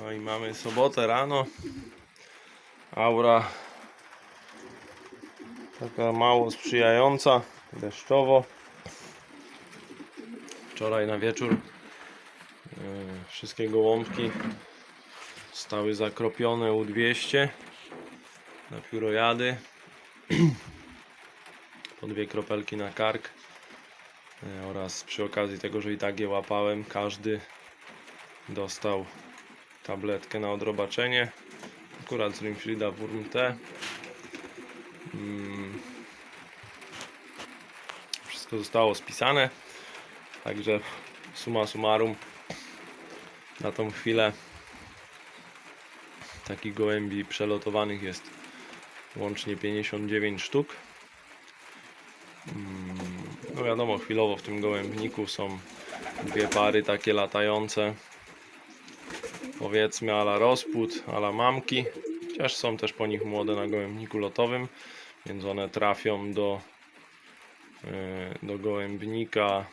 No i mamy sobotę rano. Aura taka mało sprzyjająca, deszczowo. Wczoraj na wieczór e, wszystkie gołąbki zostały zakropione U200 na piórojady. Po dwie kropelki na kark. E, Oraz przy okazji tego, że i tak je łapałem, każdy dostał tabletkę na odrobaczenie. Akurat z Rimfrida Wurm T. Mm. Wszystko zostało spisane. Także summa summarum na tą chwilę takich gołębi przelotowanych jest łącznie 59 sztuk. Mm, No wiadomo, chwilowo w tym gołębniku są dwie pary takie latające powiedzmy ala rozpód, ala mamki. Chociaż są też po nich młode na gołębniku lotowym, więc one trafią do, e, do gołębnika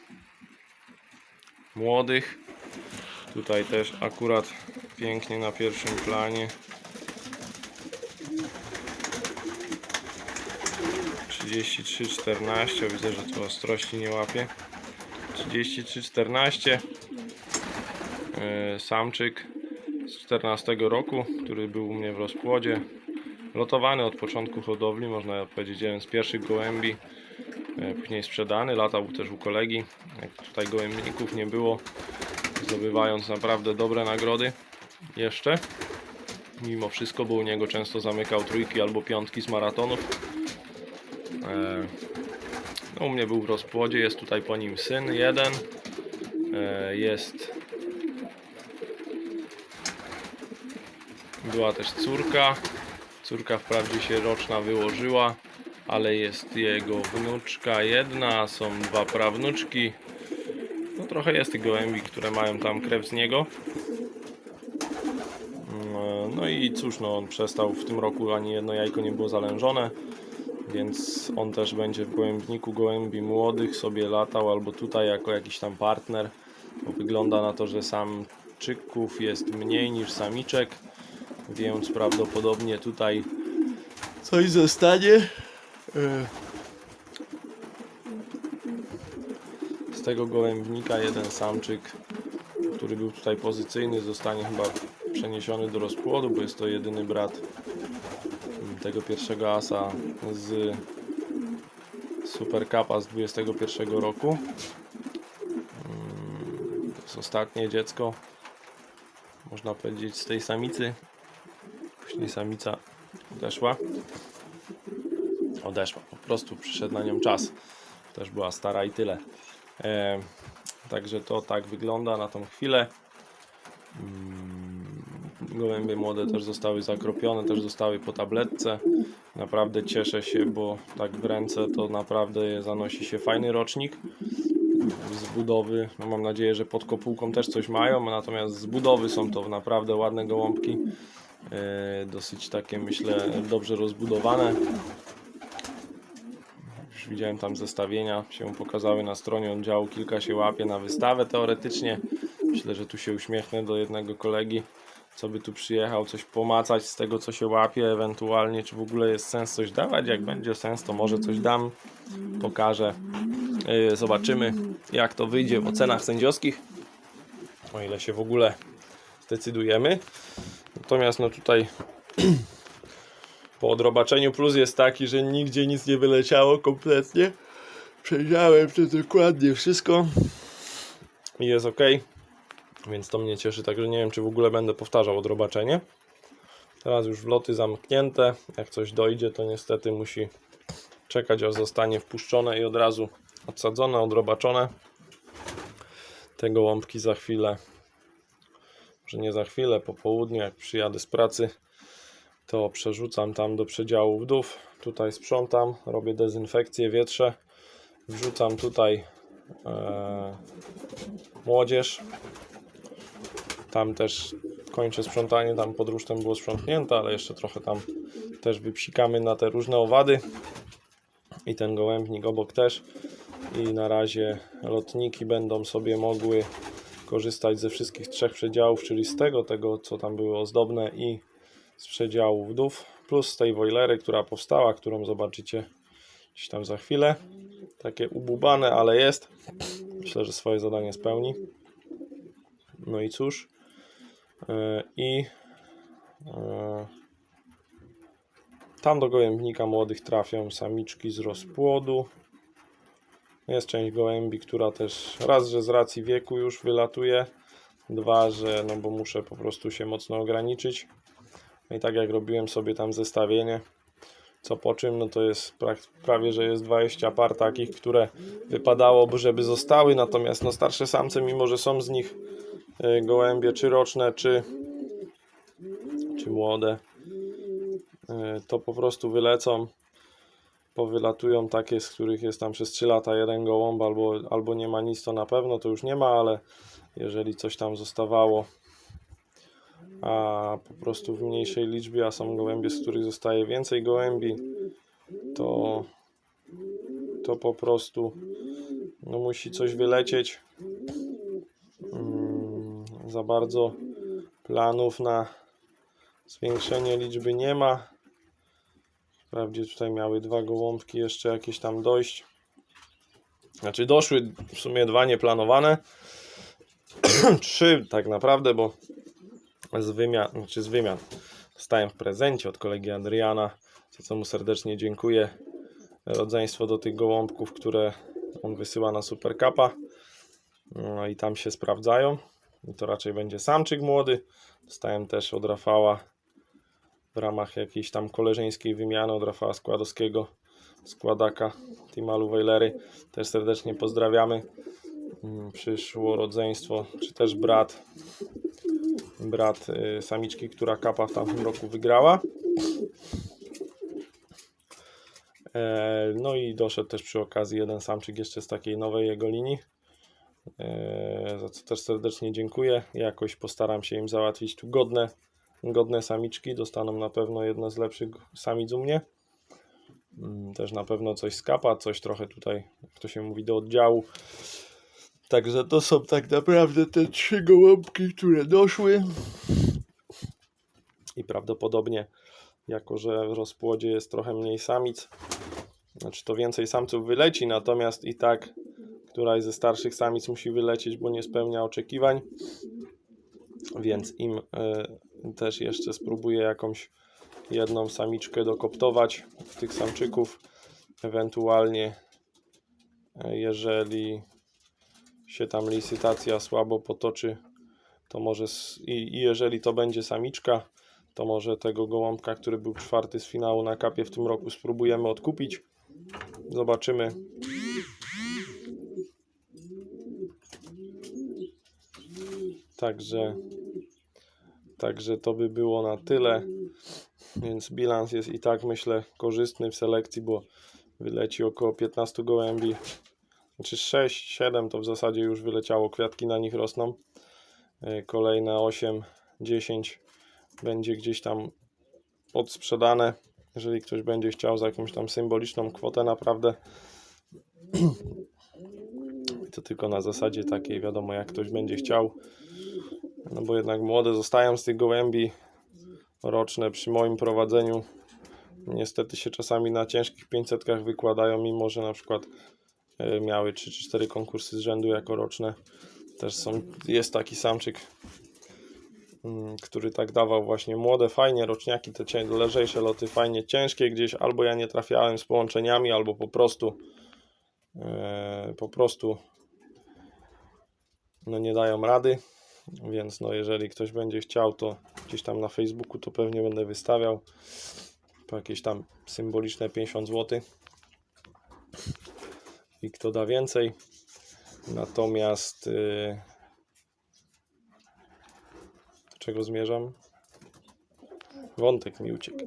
młodych. Tutaj też akurat pięknie na pierwszym planie 33-14, widzę, że tu ostrości nie łapie. 33-14 e, samczyk z 14 roku, który był u mnie w rozpłodzie. Lotowany od początku hodowli, można powiedzieć, jeden z pierwszych gołębi. e, Później sprzedany, latał też u kolegi. Jak tutaj gołębników nie było, zdobywając naprawdę dobre nagrody jeszcze. Mimo wszystko, bo u niego często zamykał trójki albo piątki z maratonów. E, No, u mnie był w rozpłodzie, jest tutaj po nim syn jeden. E, Jest Była też córka. Córka wprawdzie się roczna wyłożyła, ale jest jego wnuczka jedna, są dwa prawnuczki. No trochę jest tych gołębi, które mają tam krew z niego. No, No i cóż, no on przestał w tym roku ani jedno jajko nie było zalężone, więc on też będzie w gołębniku gołębi młodych sobie latał albo tutaj jako jakiś tam partner. Bo wygląda na to, że samczyków jest mniej niż samiczek więc prawdopodobnie tutaj coś zostanie. E, Z tego gołębnika jeden samczyk, który był tutaj pozycyjny, zostanie chyba przeniesiony do rozpłodu, bo jest to jedyny brat tego pierwszego asa z Super Cupa z 21 roku. Mm, To jest ostatnie dziecko, można powiedzieć, z tej samicy. Później samica odeszła. Odeszła, po prostu przyszedł na nią czas. Też była stara i tyle. E, także to tak wygląda na tą chwilę. Mm, Gołębie młode też zostały zakropione, też zostały po tabletce. Naprawdę cieszę się, bo tak w ręce to naprawdę zanosi się fajny rocznik z budowy. No mam nadzieję, że pod kopułką też coś mają, natomiast z budowy są to naprawdę ładne gołąbki. E, dosyć takie myślę dobrze rozbudowane. Już widziałem tam zestawienia się pokazały na stronie oddziału, kilka się łapie na wystawę teoretycznie. Myślę, że tu się uśmiechnę do jednego kolegi, co by tu przyjechał, coś pomacać z tego co się łapie, ewentualnie czy w ogóle jest sens coś dawać. Jak będzie sens, to może coś dam, pokażę. E, Zobaczymy jak to wyjdzie w ocenach sędziowskich. O ile się w ogóle zdecydujemy. Natomiast no tutaj po odrobaczeniu plus jest taki, że nigdzie nic nie wyleciało kompletnie. Przejrzałem to dokładnie wszystko i jest ok. Więc to mnie cieszy, także nie wiem czy w ogóle będę powtarzał odrobaczenie. Teraz już wloty zamknięte. Jak coś dojdzie, to niestety musi czekać aż zostanie wpuszczone i od razu odsadzone, odrobaczone. Te gołąbki za chwilę że nie za chwilę, po południu, jak przyjadę z pracy, to przerzucam tam do przedziału wdów. Tutaj sprzątam, robię dezynfekcję, wietrze. Wrzucam tutaj e, młodzież. Tam też kończę sprzątanie, tam pod rusztem było sprzątnięte, ale jeszcze trochę tam też wypsikamy na te różne owady. I ten gołębnik obok też. I na razie lotniki będą sobie mogły korzystać ze wszystkich trzech przedziałów, czyli z tego, tego co tam były ozdobne i z przedziału wdów, plus z tej wojlery, która powstała, którą zobaczycie gdzieś tam za chwilę. Takie ububane, ale jest. Myślę, że swoje zadanie spełni. No i cóż. Yy, I yy, tam do gołębnika młodych trafią samiczki z rozpłodu. Jest część gołębi, która też raz, że z racji wieku już wylatuje, dwa, że no bo muszę po prostu się mocno ograniczyć. No i tak jak robiłem sobie tam zestawienie, co po czym, no to jest prawie, że jest 20 par takich, które wypadałoby, żeby zostały, natomiast no starsze samce, mimo że są z nich y, gołębie czy roczne, czy, czy młode, y, to po prostu wylecą, powylatują takie, z których jest tam przez 3 lata jeden gołąb, albo, albo nie ma nic, to na pewno to już nie ma, ale jeżeli coś tam zostawało, a po prostu w mniejszej liczbie, a są gołębie, z których zostaje więcej gołębi, to, to po prostu no, musi coś wylecieć. Mm, za bardzo planów na zwiększenie liczby nie ma. Wprawdzie tutaj miały dwa gołąbki jeszcze jakieś tam dojść. Znaczy doszły w sumie dwa nieplanowane. Trzy tak naprawdę, bo z wymian, znaczy z wymian dostałem w prezencie od kolegi Adriana, za co mu serdecznie dziękuję. Rodzeństwo do tych gołąbków, które on wysyła na Super Cupa. No i tam się sprawdzają. I to raczej będzie samczyk młody. Dostałem też od Rafała w ramach jakiejś tam koleżeńskiej wymiany od Rafała Składowskiego, składaka Timalu Wejlery. Też serdecznie pozdrawiamy. Mm, Przyszło rodzeństwo, czy też brat brat y, samiczki, która kapa w tamtym roku wygrała. E, No i doszedł też przy okazji jeden samczyk jeszcze z takiej nowej jego linii. E, Za co też serdecznie dziękuję. Jakoś postaram się im załatwić tu godne, godne samiczki. Dostaną na pewno jedno z lepszych samic u mnie. Mm, Też na pewno coś skapa, coś trochę tutaj, jak to się mówi, do oddziału. Także to są tak naprawdę te trzy gołąbki, które doszły. I prawdopodobnie, jako że w rozpłodzie jest trochę mniej samic, znaczy to więcej samców wyleci, natomiast i tak któraś ze starszych samic musi wylecieć, bo nie spełnia oczekiwań. Więc im y, też jeszcze spróbuję jakąś jedną samiczkę dokoptować z tych samczyków. Ewentualnie, y, jeżeli się tam licytacja słabo potoczy, to może i, i jeżeli to będzie samiczka, to może tego gołąbka, który był czwarty z finału na kapie w tym roku spróbujemy odkupić. Zobaczymy. Także Także to by było na tyle. Więc bilans jest i tak myślę korzystny w selekcji, bo wyleci około 15 gołębi znaczy 6, 7 to w zasadzie już wyleciało, kwiatki na nich rosną. E, Kolejne 8, 10 będzie gdzieś tam odsprzedane. Jeżeli ktoś będzie chciał za jakąś tam symboliczną kwotę, naprawdę. To tylko na zasadzie takiej, wiadomo, jak ktoś będzie chciał. No bo jednak młode zostają z tych gołębi roczne przy moim prowadzeniu. Niestety się czasami na ciężkich 500 wykładają, mimo że na przykład e, miały 3 czy 4 konkursy z rzędu jako roczne. Też są, jest taki samczyk, mm, który tak dawał właśnie młode, fajnie, roczniaki, te lżejsze loty, fajnie ciężkie gdzieś, albo ja nie trafiałem z połączeniami, albo po prostu e, po prostu no nie dają rady, więc no jeżeli ktoś będzie chciał, to gdzieś tam na Facebooku to pewnie będę wystawiał po jakieś tam symboliczne 50 zł i kto da więcej. Natomiast yy, do czego zmierzam? Wątek mi uciekł.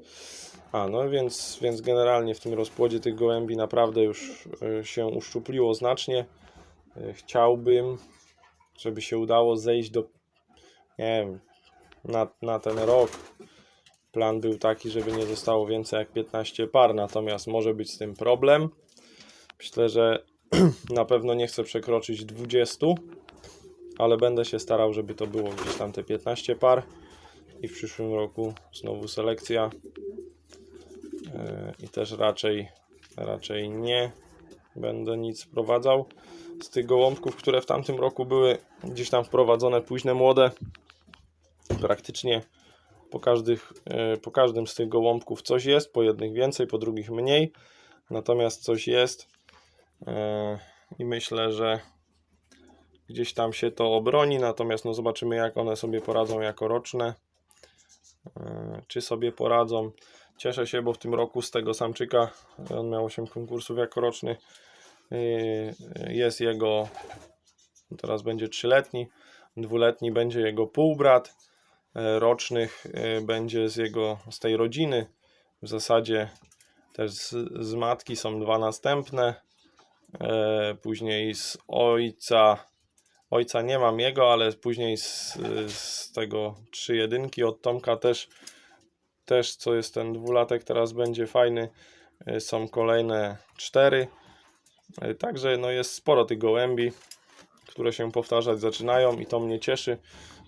A, no więc, więc generalnie w tym rozpłodzie tych gołębi naprawdę już y, się uszczupliło znacznie. Y, Chciałbym, żeby się udało zejść do, nie wiem, na, na ten rok. Plan był taki, żeby nie zostało więcej jak 15 par, natomiast może być z tym problem. Myślę, że na pewno nie chcę przekroczyć 20, ale będę się starał, żeby to było gdzieś tam te 15 par i w przyszłym roku znowu selekcja Yy, i też raczej raczej nie będę nic wprowadzał z tych gołąbków, które w tamtym roku były gdzieś tam wprowadzone późne młode. Praktycznie po, każdych, yy, po każdym z tych gołąbków coś jest, po jednych więcej, po drugich mniej. Natomiast coś jest yy, i myślę, że gdzieś tam się to obroni, natomiast no zobaczymy jak one sobie poradzą jako roczne Yy, czy sobie poradzą Cieszę się, bo w tym roku z tego samczyka, on miał 8 konkursów jako roczny, yy, jest jego, teraz będzie trzyletni, dwuletni będzie jego półbrat, rocznych będzie z jego, z tej rodziny, w zasadzie też z, z matki są dwa następne, później z ojca, ojca nie mam jego, ale później z, z tego trzy jedynki od Tomka też też co jest ten dwulatek teraz będzie fajny. Y, są kolejne cztery. Y, także no jest sporo tych gołębi które się powtarzać zaczynają i to mnie cieszy.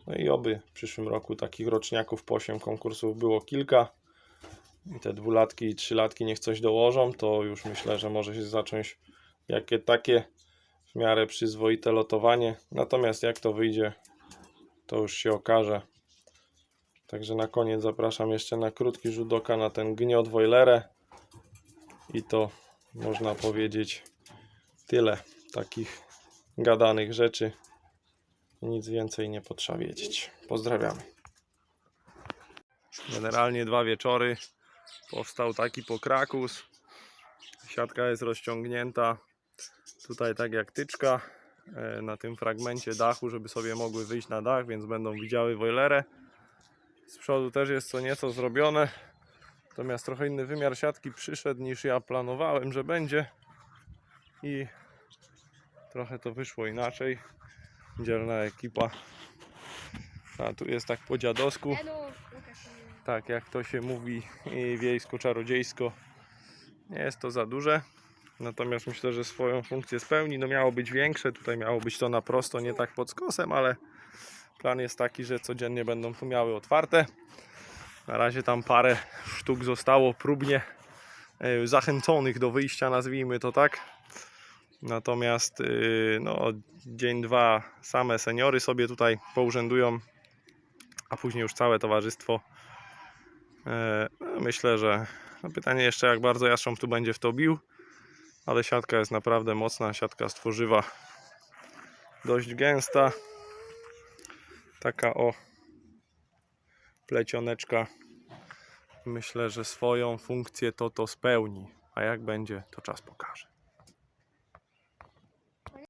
No i oby w przyszłym roku takich roczniaków po 8 konkursów było kilka. I te dwulatki i trzylatki niech coś dołożą to już myślę, że może się zacząć jakie takie w miarę przyzwoite lotowanie. Natomiast jak to wyjdzie to już się okaże Także na koniec zapraszam jeszcze na krótki rzut oka na ten gniot Wojlerę. I to można powiedzieć tyle takich gadanych rzeczy. Nic więcej nie potrzeba wiedzieć. Pozdrawiamy. Generalnie dwa wieczory. Powstał taki pokrakus. Siatka jest rozciągnięta. Tutaj tak jak tyczka e, na tym fragmencie dachu, żeby sobie mogły wyjść na dach, więc będą widziały wojlerę. Z przodu też jest co nieco zrobione. Natomiast trochę inny wymiar siatki przyszedł niż ja planowałem, że będzie. I trochę to wyszło inaczej. Dzielna ekipa. A tu jest tak po dziadosku. Tak jak to się mówi i wiejsko-czarodziejsko. Nie jest to za duże. Natomiast myślę, że swoją funkcję spełni. No miało być większe, tutaj miało być to na prosto, nie tak pod skosem, ale Plan jest taki, że codziennie będą tu miały otwarte. Na razie tam parę sztuk zostało próbnie e, zachęconych do wyjścia, nazwijmy to tak. Natomiast y, no, dzień, dwa same seniory sobie tutaj pourzędują, a później już całe towarzystwo. E, no, Myślę, że no pytanie jeszcze jak bardzo jastrząb tu będzie w to bił, ale siatka jest naprawdę mocna, siatka stworzywa dość gęsta taka o plecioneczka. Myślę, że swoją funkcję to to spełni. A jak będzie to czas pokaże